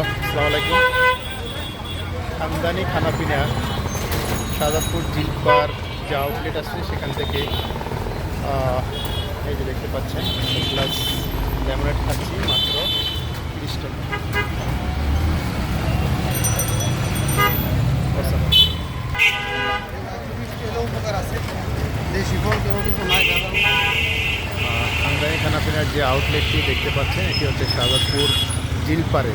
আসসালামু আলাইকুম। খানদানি খানাপিনা সাজাদপুর জিলপার যে আউটলেট আছে, সেখান থেকে এই যে দেখতে পাচ্ছেন, প্লাস লেমনেট খাচ্ছি মাত্র তিরিশ টাকা। খানাপিনার যে আউটলেটটি দেখতে পাচ্ছেন, এটি হচ্ছে সাজাদপুর জিলপারে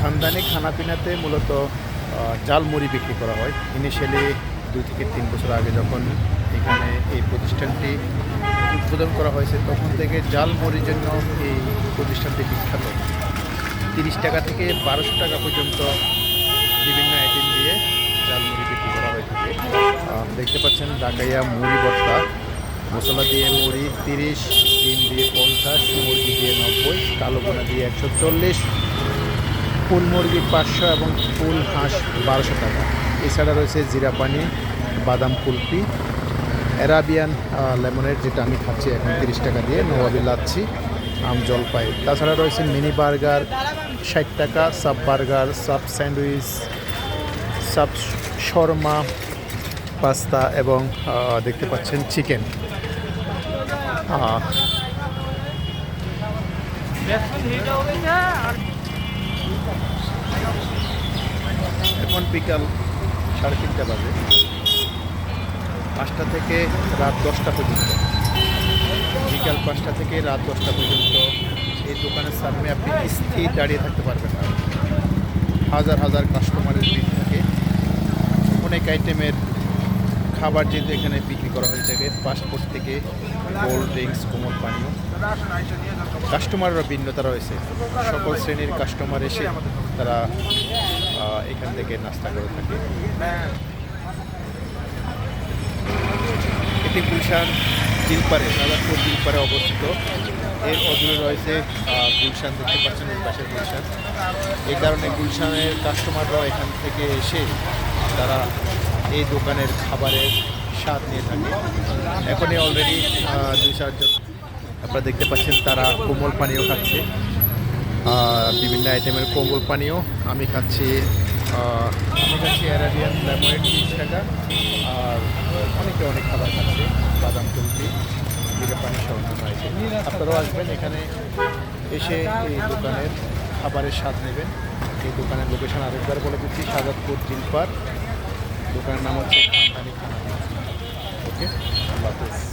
খানদানি খানাপিনাতে মূলত আহ, জাল মুড়ি বিক্রি করা হয়। ইনিশিয়ালি দুই থেকে তিন বছর আগে যখন এখানে এই প্রতিষ্ঠানটি উদ্বোধন করা হয়েছে তখন থেকে জাল মুড়ির জন্য এই প্রতিষ্ঠানটি বিখ্যাত। তিরিশ টাকা থেকে বারোশো টাকা পর্যন্ত বিভিন্ন আইটেম দিয়ে জাল মুড়ি বিক্রি করা হয়ে থাকে। দেখতে পাচ্ছেন ডাকাইয়া মুড়ি বস্তা মশলা দিয়ে মুড়ি তিরিশ ডিম দিয়ে পঞ্চাশ, মুরগি দিয়ে নব্বই, কালো বোনা দিয়ে একশো চল্লিশ, ফুল মুরগি পাঁচশো এবং ফুল হাঁস বারোশো টাকা। এছাড়া রয়েছে জিরা পানি, বাদাম কুলপি, অ্যারাবিয়ান লেমনের যেটা আমি খাচ্ছি এখন তিরিশ টাকা দিয়ে, নবাবি লাচ্ছি, আম জলপাই। তাছাড়া রয়েছে মিনি বার্গার, ষাট টাকা, sub burger, sub sandwich, sub shawarma, pasta এবং দেখতে পাচ্ছেন চিকেন। এখন বিকাল সাড়ে তিনটা বাজে। পাঁচটা থেকে রাত দশটা পর্যন্ত। বিকাল পাঁচটা থেকে রাত দশটা পর্যন্ত এই দোকানের সামনে আপনি স্থির দাঁড়িয়ে থাকতে পারবেন হাজার হাজার কাস্টমারের ভিড় থাকে। অনেক আইটেমের খাবার যেহেতু এখানে বিক্রি করা হয়ে থাকে পাসপোর্ট থেকে কোল্ড ড্রিঙ্কস কোমল পানীয়। কাস্টমাররা ভিন্নতা রয়েছে। সকল শ্রেণির কাস্টমার এসে তারা এখান থেকে নাস্তা করে থাকে। এটি গুলশান জিলপারে সাদাপুর জিলপারে অবস্থিত। এর অদূরে রয়েছে গুলশান, দেখতে পাচ্ছেন ওই পাশে গুলশান। এই কারণে গুলশানের কাস্টমাররাও এখান থেকে এসে তারা এই দোকানের খাবারের স্বাদ নিয়ে থাকে। এখনই অলরেডি দুই চারজন আপনারা দেখতে পাচ্ছেন তারা কোমল পানীয় খাচ্ছে। বিভিন্ন আইটেমের কোমল পানীয়। আমি খাচ্ছি আমি খাচ্ছি অ্যারাবিয়ান লেমনের তিরিশ টাকা আর অনেকে অনেক খাবার খাচ্ছে, বাদাম কুলফি। জিরে পানি অন্যান্য item। আপনারাও আসবেন এখানে, এসে এই দোকানের খাবারের স্বাদ নেবেন। এই দোকানের লোকেশন আরেকবার বলে দিচ্ছি, সাজাদপুর জিলপার। দোকানের নাম হচ্ছে হ্যাঁ, হ্যাঁ। ওকে? আল্লাহ হাফেজ।